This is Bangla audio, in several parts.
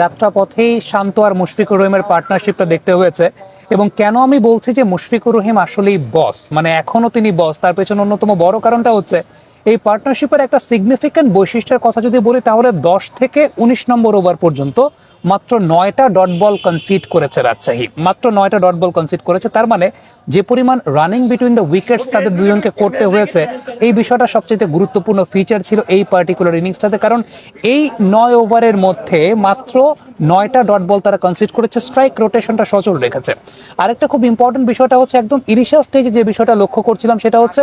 যাত্রা পথেই শান্ত আর মুশফিকুর রহিমের পার্টনারশিপটা দেখতে হয়েছে। এবং কেন আমি বলছি যে মুশফিকুর রহিম আসলেই বস মানে এখনও তিনি বস তার পেছনে অন্যতম বড় কারণটা হচ্ছে, এই পার্টনারশিপের একটা সিগনিফিক্যান্ট বৈশিষ্ট্যের কথা যদি বলি, তাহলে দশ থেকে উনিশ নম্বর ওভার পর্যন্ত মাত্র নয়টা ডট বল কনসিড করেছে রাজশাহী। মাত্র নয়টা ডট বল কনসিড করেছে, তার মানে যে পরিমাণ রানিং বিটুইন দ্য উইকেটস তাদের দুজনকে করতে হয়েছে, এই বিষয়টা সবচেয়ে গুরুত্বপূর্ণ ফিচার ছিল এই পার্টিকুলার ইনিংসটাতে কারণ এই নয় ওভারের মধ্যে মাত্র নয়টা ডট বল তারা কনসিড করেছে স্ট্রাইক রোটেশনটা সচল রেখেছে। আরেকটা খুব ইম্পর্টেন্ট বিষয়টা হচ্ছে একদম ইনিশিয়াল স্টেজে যে বিষয়টা লক্ষ্য করছিলাম, সেটা হচ্ছে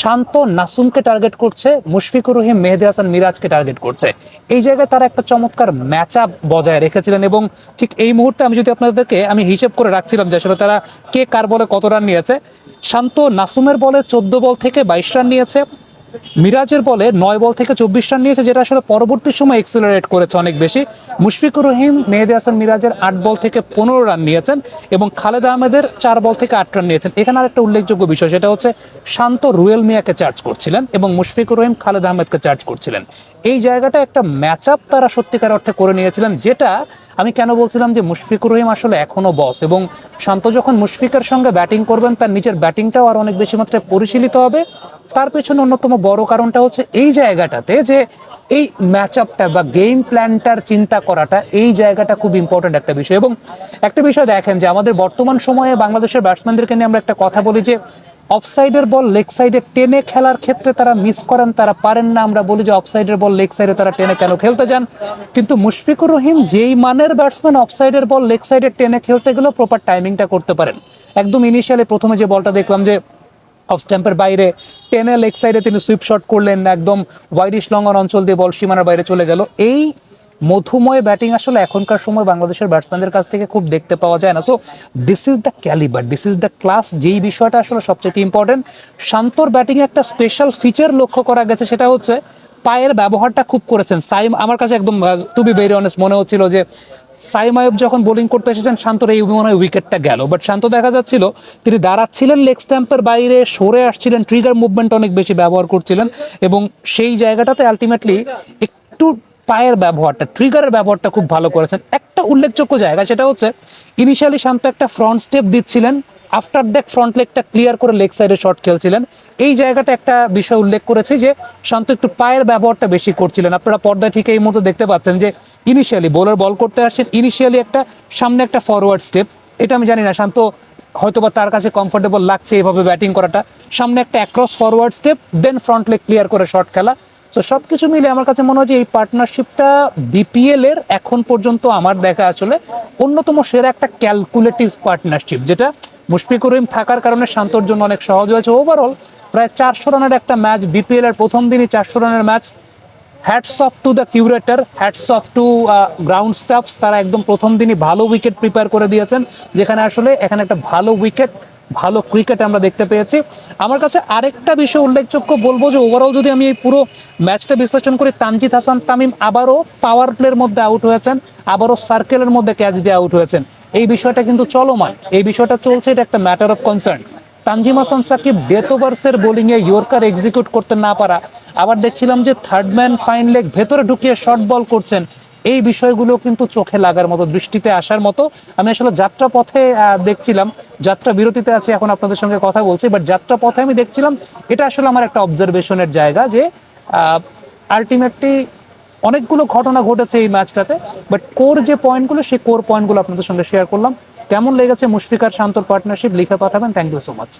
শান্ত নাসুমকে টার্গেট করছে, মুশফিকুর রহিম, মেহেদি হাসান মিরাজকে টার্গেট করছে। এই জায়গায় তারা একটা চমৎকার ম্যাচ আপ বজায় রেখেছিলেন এবং ঠিক এই মুহূর্তে আমি যদি আপনাদেরকে আমি হিসেব করে রাখছিলাম যে আসলে তারা কে কার বলে কত রান নিয়েছে, শান্ত নাসুমের বলে চোদ্দ বল থেকে বাইশ রান নিয়েছে মিরাজের বলে নয় বল থেকে চব্বিশ রান নিয়েছে, যেটা আসলে পরবর্তী সময় এক্সেলারেট করেছে অনেক বেশি। মুশফিকুর রহিম, মেহেদি হাসান মিরাজের আট বল থেকে পনেরো রান নিয়েছেন এবং খালেদ আহমেদের চার বল থেকে আট রান নিয়েছেন। এখানে আরেকটা উল্লেখযোগ্য বিষয়, সেটা হচ্ছে শান্ত রুয়েল মিয়াকে চার্জ করছিলেন এবং মুশফিকুর রহিম খালেদ আহমেদকে চার্জ করছিলেন। এই জায়গাটা একটা ম্যাচ আপ তারা সত্যিকার অর্থে করে নিয়েছিলেন, যেটা আমি কেন বলছিলাম যে মুশফিকুর রহিম আসলে এখনও বস এবং শান্ত যখন মুশফিকের সঙ্গে ব্যাটিং করবেন, তার নিজের ব্যাটিংটাও আর অনেক বেশি মাত্রায় পরিশীলিত হবে। তার পেছনে অন্যতম বড় কারণটা হচ্ছে এই জায়গাটাতে যে এই ম্যাচ আপটা বা গেম প্ল্যানটার চিন্তা করাটা এই জায়গাটা খুব ইম্পর্টেন্ট একটা বিষয়। এবং একটা বিষয় দেখেন যে আমাদের বর্তমান সময়ে বাংলাদেশের ব্যাটসম্যানদেরকে নিয়ে আমরা একটা কথা বলি যে অফসাইডের বল লেগ সাইডে টেনে খেলার ক্ষেত্রে তারা মিস করেন, তারা পারেন না। আমরা বলি যে অফসাইডের বল লেগ সাইডে তারা টেনে কেন খেলতে যান? কিন্তু মুশফিকুর রহিম যেই মানের ব্যাটসম্যান অফসাইডের বল লেগ সাইডে টেনে খেলতে গেলেও প্রপার টাইমিংটা করতে পারেন। একদম ইনিশিয়ালি প্রথমে যে বলটা দেখলাম যে অফ স্ট্যাম্পের বাইরে টেনে লেগ সাইডে তিনি সুইপ শট করলেন, একদম ওয়াইডিশ লঙ্গন অঞ্চল দিয়ে বল সীমানার বাইরে চলে গেল। এই মধুময় ব্যাটিং আসলে এখনকার সময় বাংলাদেশের ব্যাটসম্যানদের কাছ থেকে খুব দেখতে পাওয়া যায় না। So this is the caliber this is the class যেই বিষয়টা আসলে সবচেয়ে ইম্পর্টেন্ট শান্তর ব্যাটিং একটা স্পেশাল ফিচার লক্ষ্য করা গেছে, সেটা হচ্ছে পায়ের ব্যবহারটা খুব করেছেন। সাইম, আমার কাছে একদম টু বি ভেরি অনেস্ট মনে হচ্ছিল যে সাইম আয়ুব যখন বোলিং করতে এসেছেন, শান্তর এই মনে হয় উইকেটটা গেল। বাট শান্ত দেখা যাচ্ছিল, তিনি দাঁড়াচ্ছিলেন লেগ স্ট্যাম্পের বাইরে, সরে আসছিলেন ট্রিগার মুভমেন্ট অনেক বেশি ব্যবহার করছিলেন। এবং সেই জায়গাটাতে আলটিমেটলি একটু পায়ের ব্যবহারটা ট্রিগারের ব্যবহারটা খুব ভালো করেছেন। একটা উল্লেখযোগ্য জায়গা, সেটা হচ্ছে ইনিশিয়ালি শান্ত একটা ফ্রন্ট স্টেপ দিচ্ছিলেন আফটার দ্যাট ফ্রন্ট লেগটা ক্লিয়ার করে লেগ সাইডে শট খেলছিলেন। এই জায়গাটা একটা বিষয় উল্লেখ করেছে যে, শান্ত একটু পায়ের ব্যবহারটা বেশি করছিলেন। আপনারা পর্দায় ঠিক এই মুহূর্তে দেখতে পাচ্ছেন যে ইনিশিয়ালি বোলার বল করতে আসছেন ইনিশিয়ালি একটা, সামনে একটা ফরওয়ার্ড স্টেপ এটা আমি জানি না, শান্ত হয়তোবা তার কাছে কমফোর্টেবল লাগছে এভাবে ব্যাটিং করাটা। সামনে একটা across forward step then front leg clear করে শট খেলা। তো সব কিছু মিলে আমার কাছে মনে হয় যে এই পার্টনারশিপটা বিপিএল এর এখন পর্যন্ত আমার দেখা আসলে অন্যতম সেরা একটা ক্যালকুলেটিভ পার্টনারশিপ যেটা মুশফিকুর রহিম থাকার কারণে শান্তর জন্য অনেক সহজ হয়েছে। ওভারঅল প্রায় চারশো রানের একটা ম্যাচ বিপিএল এর প্রথম দিনই চারশো রানের match hats off to the curator hats off to ground staffs তারা একদম প্রথম দিনই ভালো উইকেট প্রিপেয়ার করে দিয়েছেন, যেখানে আসলে এখানে একটা ভালো উইকেট ভালো ক্রিকেট আমরা দেখতে পেয়েছি। আমার কাছে আরেকটা বিষয় উল্লেখযোগ্য বলব যে ওভারঅল যদি আমি এই পুরো ম্যাচটা বিশ্লেষণ করি, তানজিদ হাসান, তামিম আবারও পাওয়ার প্লের মধ্যে আউট হয়েছেন, আবারও সার্কেলের মধ্যে ক্যাচ দিয়ে আউট হয়েছেন। এই বিষয়টা কিন্তু চলমান। এই বিষয়টা চলছে, এটা একটা matter of concern Tanzim Hasan Sakib death ওভার্সের বোলিংয়ে ইয়র্কার এক্সিকিউট করতে না পারা। আবার দেখছিলাম যে থার্ড ম্যান ফাইন লেগ ভেতরে ঢুকিয়ে শর্ট বল করছেন। এই বিষয়গুলো কিন্তু চোখে লাগার মতো, দৃষ্টিতে আসার মতো। আমি আসলে যাত্রা পথে দেখছিলাম, যাত্রা বিরতিতে আছে, এখন আপনাদের সঙ্গে কথা বলছি বাট যাত্রা পথে আমি দেখছিলাম, এটা আসলে আমার একটা অবজারভেশনের জায়গা যে আলটিমেটলি অনেকগুলো ঘটনা ঘটেছে এই ম্যাচটাতে বাট কোর যে পয়েন্টগুলো সেই কোর পয়েন্টগুলো আপনাদের সঙ্গে শেয়ার করলাম। কেমন লেগেছে মুশফিকার শান্তর পার্টনারশিপ লিখে পাঠাবেন। Thank you so much